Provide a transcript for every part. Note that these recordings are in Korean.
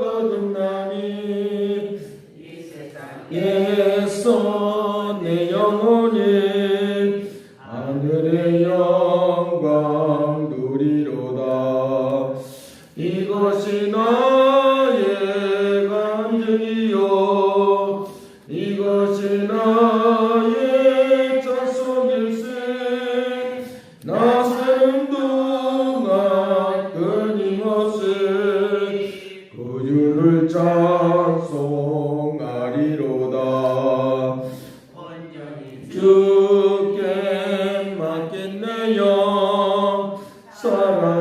거듭나니 예서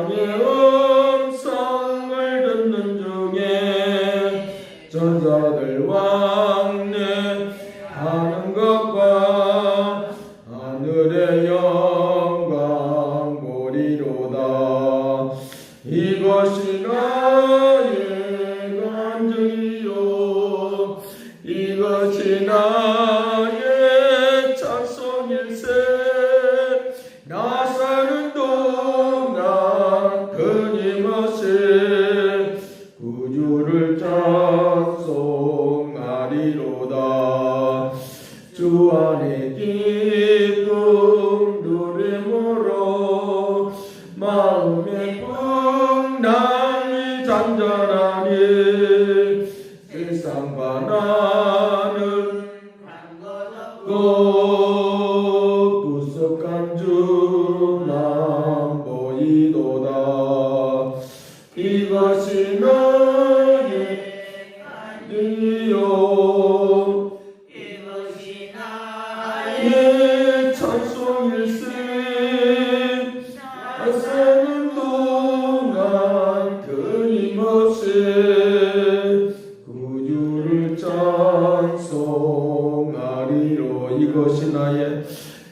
사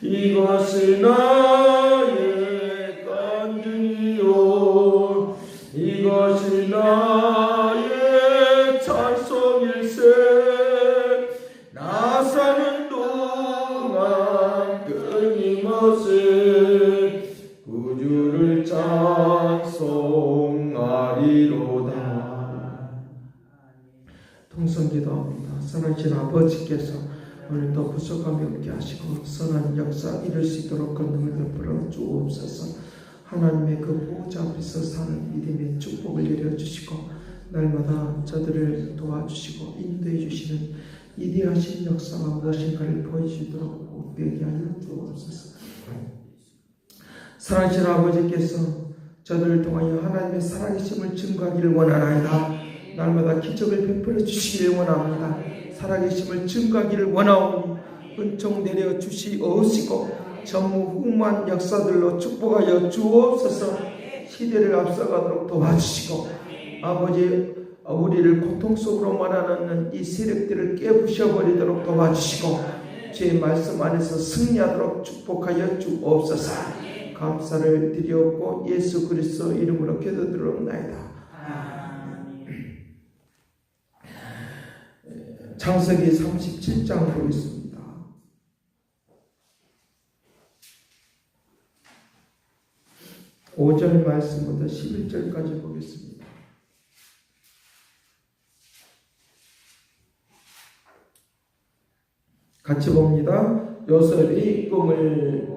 이것이 나의 간증이요. 이것이 나의 찬송일세 나 사는 동안 끊임없이 구주를 찬송하리로다. 통성기도합니다. 선하신 아버지께서 오늘도 부족함이 없게 하시고 선한 역사 이룰 수 있도록 건능을 베풀어 주옵소서. 하나님의 그 보호자 앞에서 사는 믿음의 축복을 내려주시고 날마다 저들을 도와주시고 인도해 주시는 이대하신 역사가 무엇인가를 보여주도록 복되게 하여 주옵소서. 사랑하신 아버지께서 저들을 통하여 하나님의 살아계심을 증거하기를 원하나이다. 날마다 기적을 베풀어 주시기를 원합니다. 살아계심을 증거하기를 원하오니 은총 내려 주시옵시고 전무후무한 역사들로 축복하여 주옵소서 시대를 앞서가도록 도와주시고 아버지 우리를 고통 속으로 몰아넣는 이 세력들을 깨부셔버리도록 도와주시고 제 말씀 안에서 승리하도록 축복하여 주옵소서 감사를 드리옵고 예수 그리스도 이름으로 기도드리옵나이다. 창세기 37장 보겠습니다. 오절 말씀부터 11절까지 보겠습니다. 같이 봅니다. 요셉이 꿈을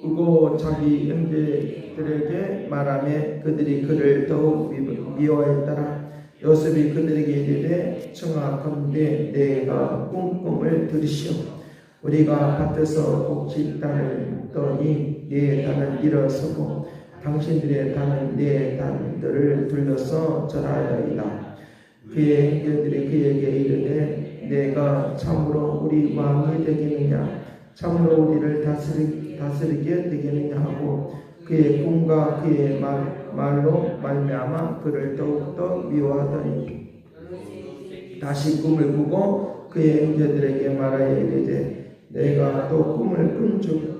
꾸고 자기 형제들에게 말하며 그들이 그를 더욱 미- 미워했더라. 요셉이 그들에게 이르되 청하건대 내가 꾼 꿈을 들으시오. 우리가 밭에서 곡식 단을 떠니 네 단을 일어서고 당신들의 단은 네 단들을 둘러서 절하여이다. 그의 형제들이 그에게 이르되 내가 참으로 우리 왕이 되겠느냐? 참으로 우리를 다스리, 다스리게 되겠느냐? 하고 그의 꿈과 그의 말, 말로 말미암아 그를 더욱더 미워하더니 다시 꿈을 꾸고 그의 형제들에게 말하여 이르되 내가 또 꿈을 꾼즉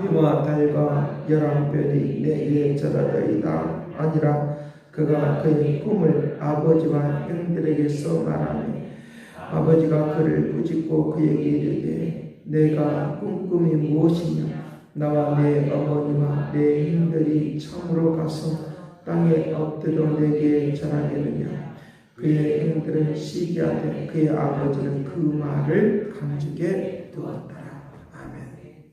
해와 달과 열한 별이 내게 절하더이다 아니라 그가 그의 꿈을 아버지와 형들에게서 말하니 아버지가 그를 꾸짖고 그에게 이르되 내가 꾼 꿈이 무엇이냐 나와 내 어머니와 내 형들이 참으로 가서 땅에 엎드려 내게 절하겠느냐? 그의 행들은 시기하되 그의 아버지는 그 말을 간직에 두었더라. 아멘.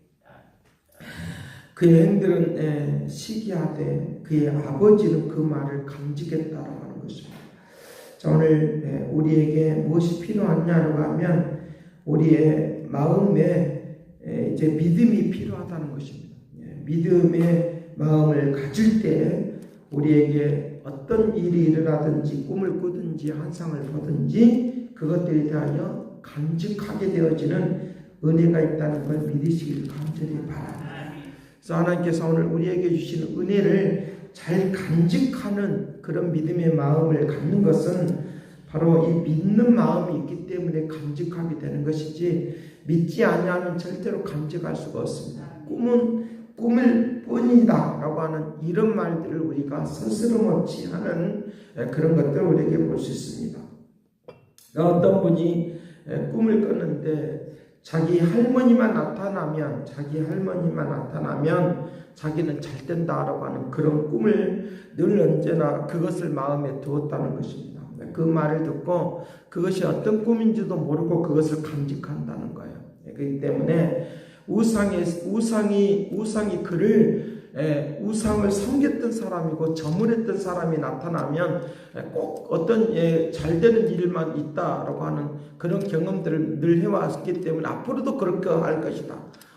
그의 행들은 예, 시기하되 그의 아버지는 그 말을 간직했다라고 하는 것입니다. 자 오늘 예, 우리에게 무엇이 필요하냐고 하면 우리의 마음에 예, 이제 믿음이 필요하다는 것입니다. 예, 믿음의 마음을 가질 때 우리에게 어떤 일이 일어나든지 꿈을 꾸든지 환상을 보든지 그것들에 대하여 간직하게 되어지는 은혜가 있다는 걸 믿으시길 간절히 바랍니다. 그래서 하나님께서 오늘 우리에게 주신 은혜를 잘 간직하는 그런 믿음의 마음을 갖는 것은 바로 이 믿는 마음이 있기 때문에 간직하게 되는 것이지 믿지 아니하면 절대로 간직할 수가 없습니다. 꿈은 꿈일 뿐이다 라고 하는 이런 말들을 우리가 스스럼없이 하는 그런 것들을 우리에게 볼 수 있습니다. 어떤 분이 꿈을 꿨는데 자기 할머니만 나타나면 자기 할머니만 나타나면 자기는 잘 된다라고 하는 그런 꿈을 늘 언제나 그것을 마음에 두었다는 것입니다. 그 말을 듣고 그것이 어떤 꿈인지도 모르고 그것을 간직한다는 거예요. 그렇기 때문에 우상의 우상이 우상이 그를 예, 우상을 섬겼던 사람이고 저물했던 사람이 나타나면 꼭 어떤 예, 잘 되는 일만 있다라고 하는 그런 경험들을 늘 해왔기 때문에 앞으로도 그렇게 할 것이다.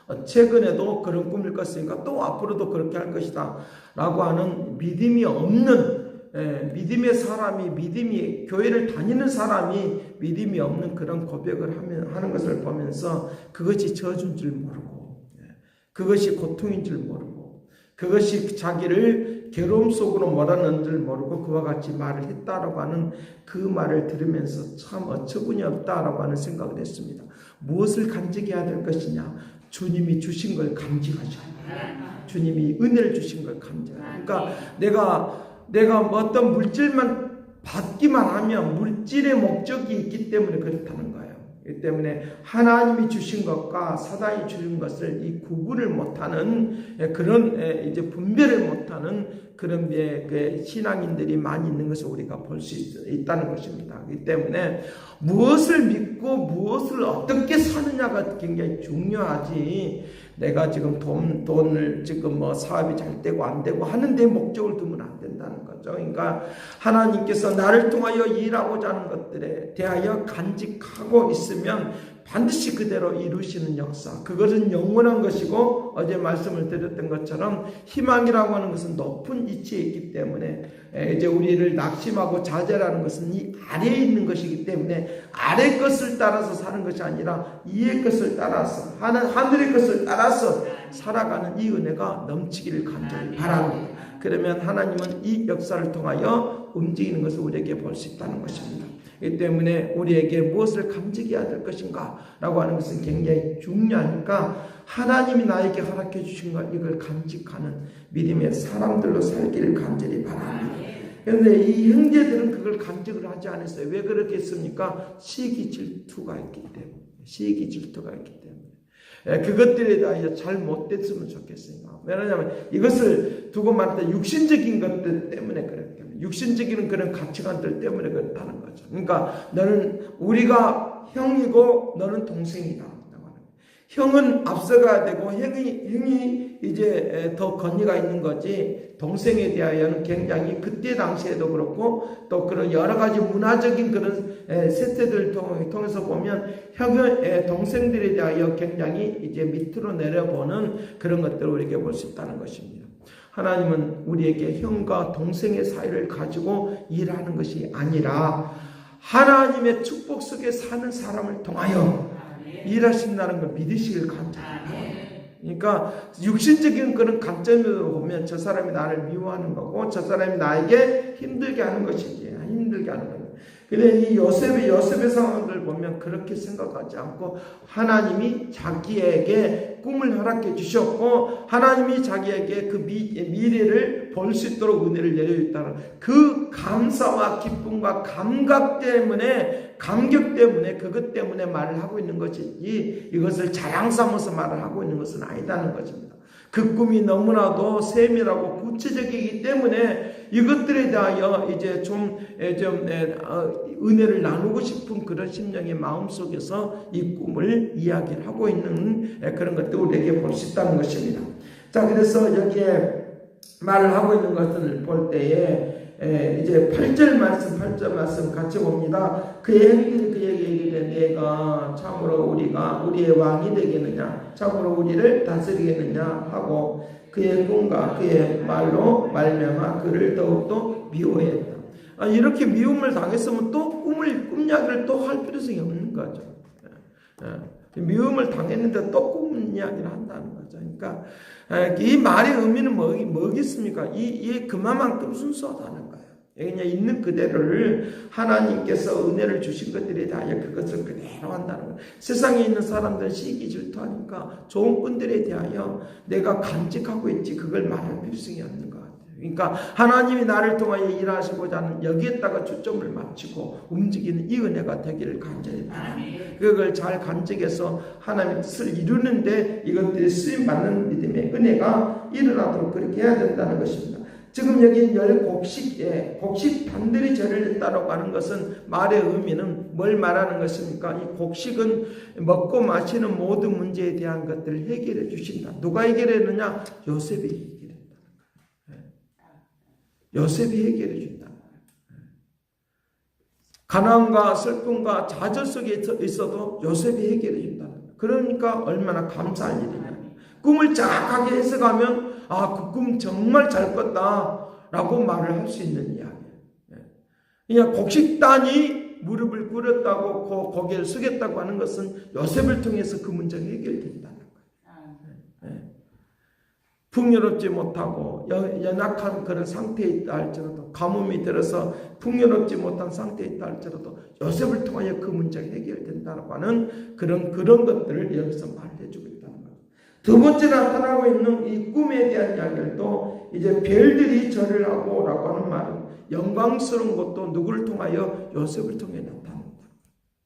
어, 최근에도 그런 꿈을 꿨으니까 또 앞으로도 그렇게 할 것이다. 라고 하는 믿음이 없는 예, 믿음의 사람이 믿음이 교회를 다니는 사람이 믿음이 없는 그런 고백을 하면 하는 것을 보면서 그것이 저주인 줄 모르고 예, 그것이 고통인 줄 모르고 그것이 자기를 괴로움 속으로 몰아넣는 줄 모르고 그와 같이 말을 했다라고 하는 그 말을 들으면서 참 어처구니 없다라고 하는 생각을 했습니다. 무엇을 간직해야 될 것이냐? 주님이 주신 걸 돼요. 주님이 은혜를 주신 걸 간직해야 그러니까 내가 내가 뭐 어떤 물질만 받기만 하면 물질의 목적이 있기 때문에 그렇다는 거예요. 이 때문에 하나님이 주신 것과 사단이 주신 것을 이 구분을 못하는 그런 이제 분별을 못하는 그런 그 신앙인들이 많이 있는 것을 우리가 볼 수 있다는 것입니다. 이 때문에 무엇을 믿고 무엇을 어떻게 사느냐가 굉장히 중요하지. 내가 지금 돈, 돈을 지금 뭐 사업이 잘 되고 안 되고 하는데 목적을 두면 안 된다는 거죠. 그러니까 하나님께서 나를 통하여 일하고자 하는 것들에 대하여 간직하고 있으면 반드시 그대로 이루시는 역사. 그것은 영원한 것이고 어제 말씀을 드렸던 것처럼 희망이라고 하는 것은 높은 위치에 있기 때문에 이제 우리를 낙심하고 좌절하는 것은 이 아래에 있는 것이기 때문에 아래 것을 따라서 사는 것이 아니라 이의 것을 따라서 하는 하늘의 것을 따라서 살아가는 이 은혜가 넘치기를 간절히 바랍니다. 그러면 하나님은 이 역사를 통하여 움직이는 것을 우리에게 볼 수 있다는 것입니다. 이 때문에 우리에게 무엇을 감직해야 될 것인가 라고 하는 것은 굉장히 중요하니까 하나님이 나에게 허락해 주신 것 이걸 감직하는 믿음의 사람들로 살기를 간절히 바랍니다. 그런데 이 형제들은 그걸 감직을 하지 않았어요. 왜 그렇게 했습니까? 시기 질투가 있기 때문에. 시기 질투가 있기 때문에. 예, 그것들에 대하여 잘 못됐으면 좋겠어요. 왜냐하면 이것을 두고 말할 때 육신적인 것들 때문에 그렇기 때문에 육신적인 그런 가치관들 때문에 그렇다는 거죠. 그러니까 너는 우리가 형이고 너는 동생이다. 형은 앞서가야 되고 형이, 형이 이제 더 권위가 있는 거지 동생에 대하여는 굉장히 그때 당시에도 그렇고 또 그런 여러 가지 문화적인 그런 세태들을 통해서 보면 형의 동생들에 대하여 굉장히 이제 밑으로 내려보는 그런 것들을 우리에게 볼 수 있다는 것입니다. 하나님은 우리에게 형과 동생의 사이를 가지고 일하는 것이 아니라 하나님의 축복 속에 사는 사람을 통하여 일하신다는 걸 믿으시길 감사합니다. 그러니까 육신적인 그런 관점으로 보면 저 사람이 나를 미워하는 거고 저 사람이 나에게 힘들게 하는 것이지 힘들게 하는 거예요. 근데 이 요셉의 요셉의 상황을 보면 그렇게 생각하지 않고 하나님이 자기에게 꿈을 허락해 주셨고 하나님이 자기에게 그 미, 미래를 볼수 있도록 은혜를 내려줬다는 그 감사와 기쁨과 감각 때문에 감격 때문에 그것 때문에 말을 하고 있는 것이지 이것을 자랑 삼아서 말을 하고 있는 것은 아니다는 것입니다. 그 꿈이 너무나도 세밀하고 구체적이기 때문에 이것들에 대하여 이제 좀, 에, 좀 에, 어, 은혜를 나누고 싶은 그런 심령의 마음 속에서 이 꿈을 이야기를 하고 있는 에, 그런 것도 우리에게 볼 수 있다는 것입니다. 자, 그래서 여기에 말을 하고 있는 것을 볼 때에 에, 이제 8절 말씀, 8절 말씀 같이 봅니다. 그의 행실이 그에게 이르되 내가 참으로 우리가 우리의 왕이 되겠느냐, 참으로 우리를 다스리겠느냐 하고 그의 꿈과 그의 말로 말미암아 그를 더욱더 미워했다. 아, 이렇게 미움을 당했으면 또 꿈을 꿈 이야기를 또 할 필요성이 없는 거죠. 예, 예. 미움을 당했는데 또꿈 이야기를 한다는 거죠. 그러니까 에, 이 말의 의미는 뭐, 뭐겠습니까? 이, 이 그만큼 순수하다는 거예요. 그냥 있는 그대로를 하나님께서 은혜를 주신 것들에 대하여 그것을 그대로 한다는 거예요. 세상에 있는 사람들은 시기 질투하니까 좋은 분들에 대하여 내가 간직하고 있지 그걸 말할 필요성이 없는 것 같아요. 그러니까 하나님이 나를 통하여 일하시고자 하는 여기에다가 초점을 맞추고 움직이는 이 은혜가 되기를 간절히 바랍니다. 그걸 잘 간직해서 하나님의 뜻을 이루는데 이것들이 쓰임 받는 믿음의 은혜가 일어나도록 그렇게 해야 된다는 것입니다. 지금 여기 열 곡식에 곡식 단들이 절을 했다라고 하는 것은 말의 의미는 뭘 말하는 것입니까? 이 곡식은 먹고 마시는 모든 문제에 대한 것들을 해결해 주신다. 누가 해결했느냐? 요셉이. 요셉이 해결해 준다. 가난과 슬픔과 좌절 속에 있어도 요셉이 해결해 준다. 그러니까 얼마나 감사할 일이냐. 꿈을 정확하게 해석하면 아, 그 꿈 정말 잘 꿨다. 라고 말을 할 수 있는 이야기예요. 그냥 곡식단이 무릎을 꿇었다고 거, 고개를 숙였다고 하는 것은 요셉을 통해서 그 문제가 해결된다는 거예요. 풍요롭지 못하고 연약한 그런 상태에 있다 할지라도 가뭄이 들어서 풍요롭지 못한 상태에 있다 할지라도 요셉을 통하여 그 문제가 해결된다고 하는 그런 그런 것들을 여기서 말해 주고 있다는 거예요. 두 번째 나타나고 있는 이 꿈에 대한 이야기도 이제 별들이 절을 하고라고 하는 말은 영광스러운 것도 누구를 통하여 요셉을 통해 나타난다.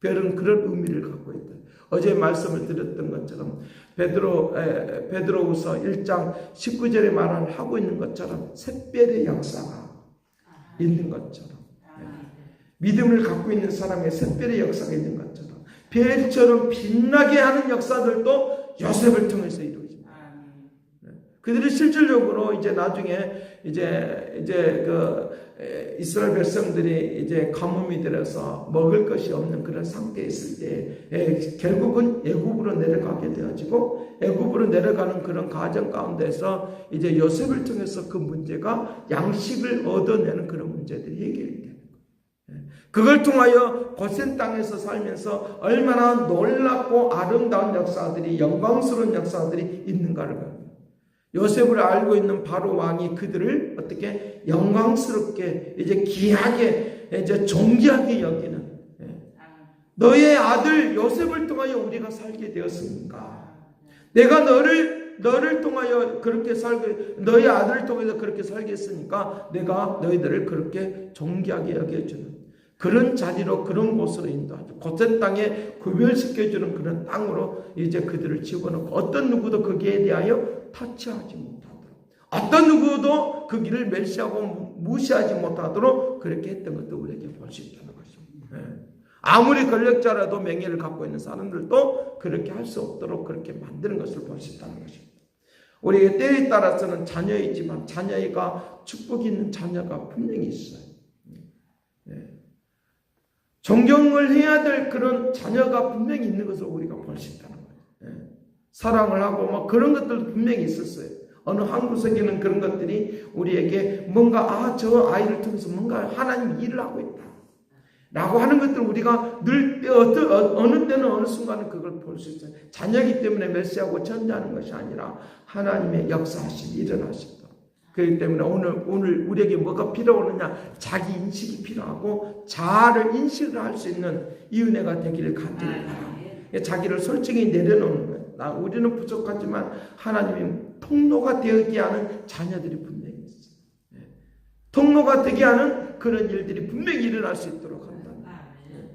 별은 그런 의미를 갖고 있다. 어제 말씀을 드렸던 것처럼 베드로 에, 베드로후서 1장 19절에 말을 하고 있는 것처럼 샛별의 역사가 있는 것처럼 예. 믿음을 갖고 있는 사람의 샛별의 역사가 있는 것처럼 별처럼 빛나게 하는 역사들도 요셉을 통해서 이루어집니다. 네. 그들이 실질적으로 이제 나중에 이제 이제 그 이스라엘 백성들이 이제 가뭄이 들어서 먹을 것이 없는 그런 상태에 있을 때 결국은 애굽으로 내려가게 되어지고 애굽으로 내려가는 그런 과정 가운데서 이제 요셉을 통해서 그 문제가 양식을 얻어내는 그런 문제들이 해결이 돼요. 그걸 통하여 고센 땅에서 살면서 얼마나 놀랍고 아름다운 역사들이 영광스러운 역사들이 있는가를 봐 요. 요셉을 알고 있는 바로 왕이 그들을 어떻게 영광스럽게 이제 귀하게 이제 존귀하게 여기는 예. 너의 아들 요셉을 통하여 우리가 살게 되었습니까? 내가 너를 너를 통하여 그렇게 살게 너의 아들을 통해서 그렇게 살게 했으니까 내가 너희들을 그렇게 존귀하게 여겨 주는 그런 자리로 그런 곳으로 인도하죠. 고센 땅에 구별시켜주는 그런 땅으로 이제 그들을 집어넣고 어떤 누구도 거기에 대하여 터치하지 못하도록 어떤 누구도 그 길을 멸시하고 무시하지 못하도록 그렇게 했던 것도 우리에게 볼 수 있다는 것입니다. 네. 아무리 권력자라도 명예를 갖고 있는 사람들도 그렇게 할 수 없도록 그렇게 만드는 것을 볼 수 있다는 것입니다. 우리에게 때에 따라서는 자녀이지만 자녀가 축복이 있는 자녀가 분명히 있어요. 네. 존경을 해야 될 그런 자녀가 분명히 있는 것을 우리가 볼 수 있다는. 예. 사랑을 하고 막 그런 것들도 분명히 있었어요. 어느 한 구석에는 그런 것들이 우리에게 뭔가 아 저 아이를 통해서 뭔가 하나님 일을 하고 있다. 라고 하는 것들 우리가 늘 어떤 어느 때는 어느 순간은 그걸 볼 수 있어요. 자녀이기 때문에 멸시하고 전제하는 것이 아니라 하나님의 역사하심 일어나심. 그렇기 때문에 오늘, 오늘 우리에게 뭐가 필요하느냐? 자기 인식이 필요하고 자아를 인식을 할 수 있는 이 은혜가 되기를 간절히 바랍니다. 자기를 솔직히 내려놓는. 나, 우리는 부족하지만 하나님이 통로가 되게 하는 자녀들이 분명히 있어요. 예. 통로가 되게 하는 그런 일들이 분명히 일어날 수 있도록 한다. 예.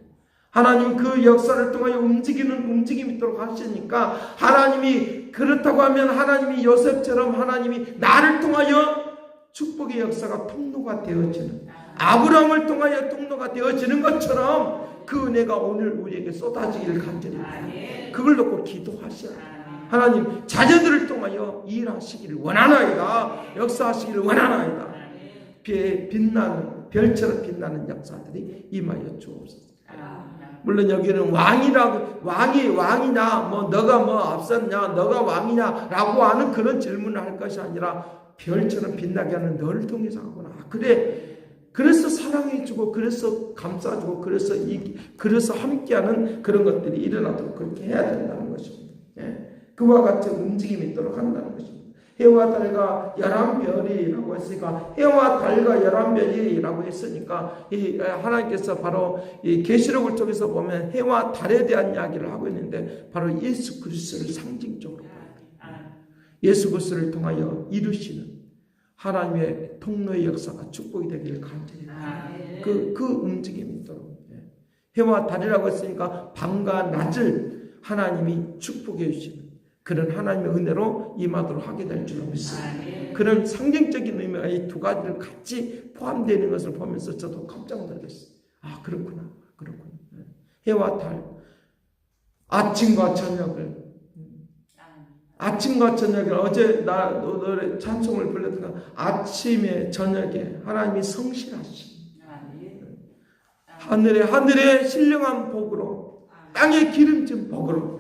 하나님 그 역사를 통하여 움직이는 움직임이 있도록 하시니까 하나님이 그렇다고 하면 하나님이 요셉처럼 하나님이 나를 통하여 축복의 역사가 통로가 되어지는 아브라함을 통하여 통로가 되어지는 것처럼 그 은혜가 오늘 우리에게 쏟아지기를 간절히 바랍니다. 그걸 놓고 기도하셔야. 하나님 자녀들을 통하여 일하시기를 원하나이다. 역사하시기를 원하나이다. 빛- 빛나는 별처럼 빛나는 역사들이 임하여 주옵소서. 물론 여기는 왕이라고 왕이 왕이냐 뭐 너가 뭐 앞섰냐 너가 왕이냐라고 하는 그런 질문을 할 것이 아니라 별처럼 빛나게 하는 너를 통해서 하구나. 그래. 그래서 사랑해주고 그래서 감싸주고 그래서 이 그래서 함께하는 그런 것들이 일어나도록 그렇게 해야 된다는 것입니다. 예. 그와 같이 움직임이 있도록 한다는 것입니다. 해와 달과 열한 별이라고 했으니까 해와 달과 열한 별이라고 했으니까 이 하나님께서 바로 이 계시록을 통해서 보면 해와 달에 대한 이야기를 하고 있는데 바로 예수 그리스도를 상징적으로 예수 그리스도를 통하여 이루시는 하나님의 통로의 역사가 축복이 되기를 간절히 그, 그 움직임이 있도록 예. 해와 달이라고 했으니까 밤과 낮을 하나님이 축복해 주시는 그런 하나님의 은혜로 임하도록 하게 될 줄로 믿습니다. 그런 상징적인 의미가 이 두 가지를 같이 포함되는 것을 보면서 저도 깜짝 놀랐어요. 아 그렇구나, 그렇구나. 예. 해와 달, 아침과 저녁을 아침과 저녁에 어제 나 노래 찬송을 불렀던 아침에 저녁에 하나님이 성실하신 하늘에 하늘에 신령한 복으로 땅에 기름진 복으로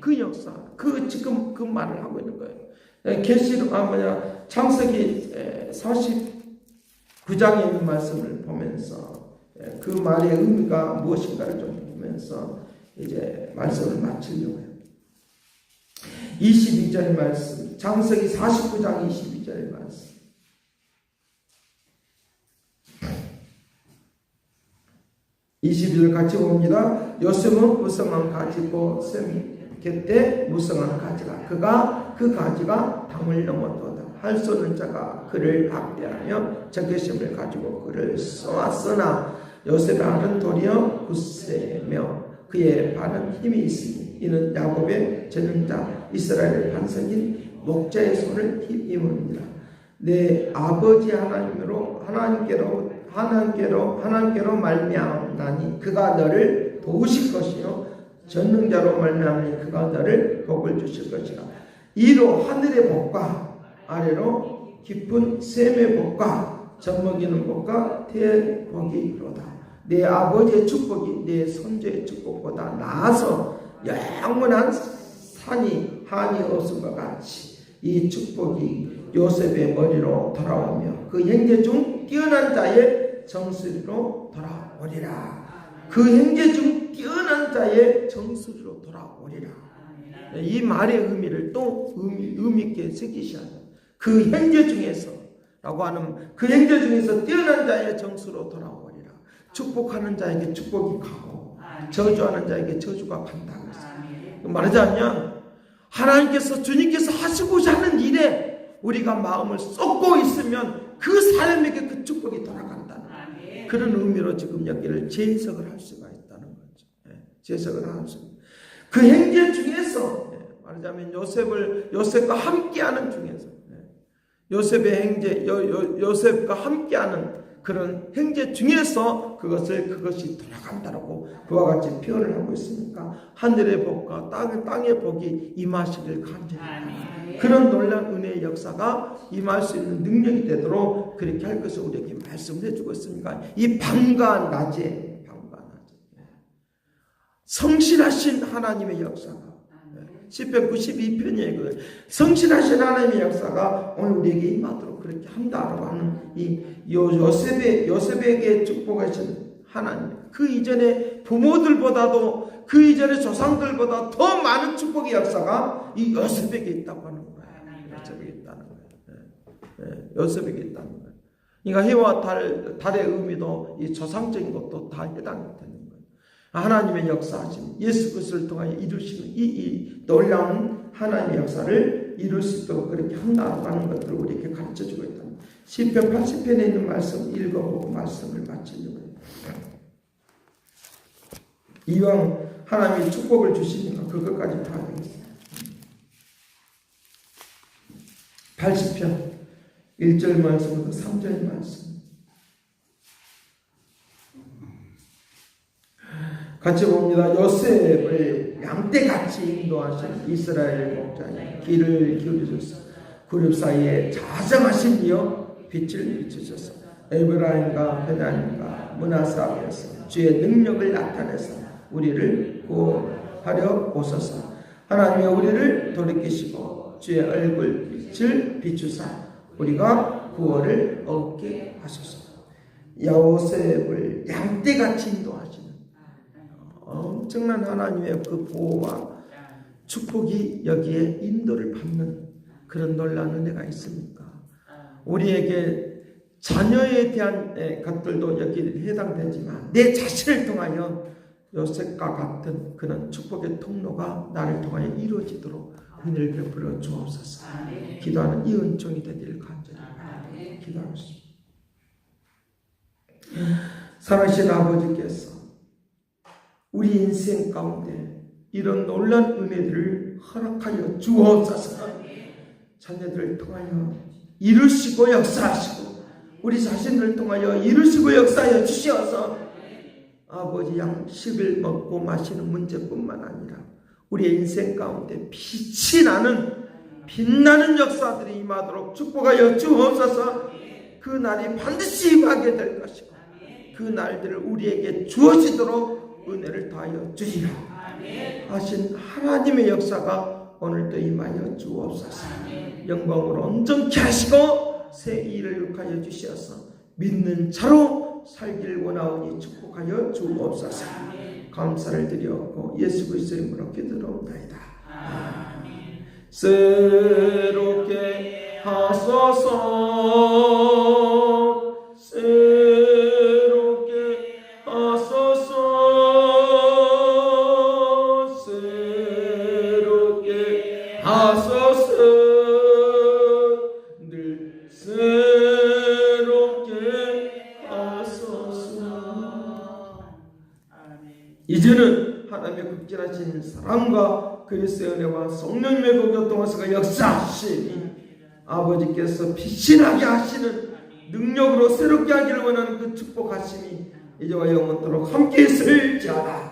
그 역사 그 지금 그 말을 하고 있는 거예요. 계시록 아 뭐냐 창세기 49장에 있는 말씀을 보면서 에, 그 말의 의미가 무엇인가를 좀 보면서 이제 말씀을 마치려고 해요. 22절 말씀 창세기 49장 22절 말씀. 21절 같이 봅니다. 요셉은 무성한 가지고 셈이 곁에 무성한 가지가 그가 그 가지가 담을 넘어도다. 할수 없는 자가 그를 학대하며 적개심을 가지고 그를 쏘았으나 요셉의 알은 도리어 굳세며 그의 발은 힘이 있으니 이는 야곱의 전능자 이스라엘의 반석인 목자의 손을 힘입으니라 내 아버지 하나님으로 하나님께로 하나님께로 하나님께로 말미암나니 그가 너를 도우실 것이요 전능자로 말미암니 그가 너를 복을 주실 것이라. 이로 하늘의 복과 아래로 깊은 샘의 복과 젖먹이는 복과 태의 복이 이로다. 내 아버지의 축복이 내 손주의 축복보다 나아서 영원한 산이 한이 없음과 같이 이 축복이 요셉의 머리로 돌아오며 그 형제 중 뛰어난 자의 정수리로 돌아오리라. 그 형제 중 뛰어난 자의 정수리로 돌아오리라. 이 말의 의미를 또 의미, 의미 있게 새기셔야 돼요. 그 형제 중에서라고 하는 그 형제 중에서 뛰어난 자의 정수로 돌아오리라. 축복하는 자에게 축복이 가고 저주하는 자에게 저주가 간다. 말하자면 하나님께서 주님께서 하시고자 하는 일에 우리가 마음을 쏟고 있으면 그 사람에게 그 축복이 돌아간다는 그런 의미로 지금 여기를 재해석을 할 수가 있다는 거죠. 예, 재해석을 할 수. 그 행제 중에서 예, 말하자면 요셉을 요셉과 함께하는 중에서 예, 요셉의 행제 요, 요, 요셉과 함께하는 그런 행제 중에서 그것을 그것이 돌아간다라고 그와 같이 표현을 하고 있으니까 하늘의 복과 땅, 땅의 복이 임하시길 간절히 그런 놀란 은혜의 역사가 임할 수 있는 능력이 되도록 그렇게 할 것을 우리에게 말씀을 해주고 있습니다. 이 밤과 낮에 밤과 낮에 성실하신 하나님의 역사가 시편 92편의 그 성실하신 하나님의 역사가 오늘 우리에게 임하도록 그렇게 한다라고 하는 이 요, 요셉의 요셉에게 축복하신 하나님 그 이전에 부모들보다도 그 이전에 조상들보다 더 많은 축복의 역사가 이 요셉에게 있다고 하는 거예요. 요셉에게 있다는 거예요. 예, 예, 요셉에게 있다는 거예요. 그러니까 해와 달 달의 의미도 이 조상적인 것도 다 해당이 되는 거예요. 하나님의 역사하심, 예수 그리스도를 통하여 이루시는 이, 이 놀라운 하나님의 역사를 이룰 수 있도록 그렇게 한다고 하는 것들을 우리에게 가르쳐 주고 있다. 시편 80편에 있는 말씀 읽어보고 말씀을 마치려고. 이왕 하나님이 축복을 주시니까 그것까지 봐야 되겠어요. 80편 1절 말씀부터 3절 말씀. 같이 봅니다. 요셉을 양떼같이 인도하신 이스라엘 목자님 길을 기울이셔서 그룹 사이에 자정하신 이여 빛을 비추셔서 에브라임과 베냐민과 문하세 앞에서 주의 능력을 나타내서 우리를 구하려 오소서 하나님의 우리를 돌이키시고 주의 얼굴 빛을 비추사 우리가 구원을 얻게 하소서 야오셉을 양떼같이 인도하시는 엄청난 하나님의 그 보호와 축복이 여기에 인도를 받는 그런 놀라운 은혜가 있습니까? 우리에게 자녀에 대한 에, 것들도 여기 해당되지만 내 자신을 통하여 요셉과 같은 그런 축복의 통로가 나를 통하여 이루어지도록 은혜를 베풀어 주옵소서. 기도하는 이 은총이 되기를 간절히 바랍니다. 기도하겠습니다. 사랑하신 아버지께서 우리 인생 가운데 이런 놀란 은혜들을 허락하여 주옵소서. 자녀들을 통하여 이루시고 역사하시고 우리 자신을 통하여 이루시고 역사하여 주시어서 아버지 양식을 먹고 마시는 문제뿐만 아니라 우리의 인생 가운데 빛이 나는 빛나는 역사들이 임하도록 축복하여 주옵소서 그 날이 반드시 임하게 될 것이고 그 날들을 우리에게 주어지도록 은혜를 다하여 주시라. 하신 하나님의 역사가 오늘도 임하여 주옵소서. 영광으로 온전케 하시고 새 일을 육하여 주시어서 믿는 자로 살기를 원하오니 축복하여 주옵소서. 감사를 드리옵고 예수 그리스도 이름으로 기도하옵나이다. 아멘 새롭게 하소서 그리스도의 은혜와 성령님의 그 교통하시가 역사하시니 아버지께서 빛이나게 하시는 능력으로 새롭게 하기를 원하는 그 축복하심이 이제와 영원토록 함께 있을지어다